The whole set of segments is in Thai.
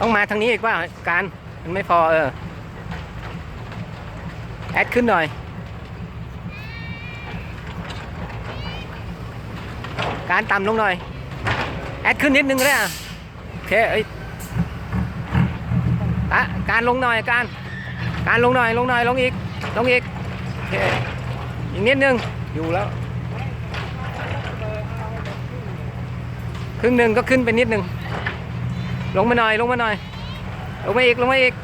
ต้องมาทางนี้อีกว่าการมันไม่พอเออ แอดขึ้นหน่อย การต่ำลงหน่อย แอดขึ้นนิดนึงก็ได้อะโอเคเอ้ยอะการลงหน่อยการ การลงหน่อยลงหน่อยลงอีกลงอีกโอเคอีกนิดนึงอยู่แล้ว ครึ่งหนึ่งก็ขึ้นไปนิดนึง ลงมาหน่อย ลงมาหน่อย ลงมาอีก ลงมาอีก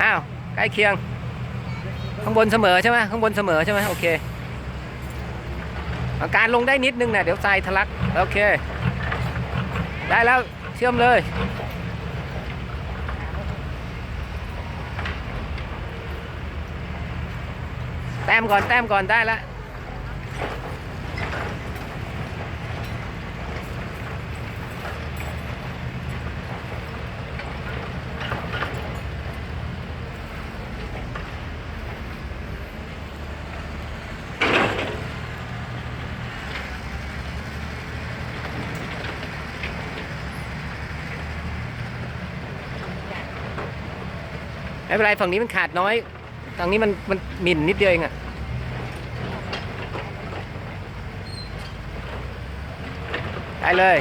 อ้าว ใกล้เคียง ข้างบนเสมอใช่ไหมข้างบนเสมอใช่ไหมโอเค อาการลงได้นิดนึงนะเดี๋ยวทรายทะลัก โอเค ได้แล้ว เชื่อมเลยแต้มก่อนแต้มก่อนได้แล้ว ไม่เป็นไรฝั่งนี้มันขาดน้อยฝั่งนี้มันมันหมิ่นนิดเดียวเองอะได้เลย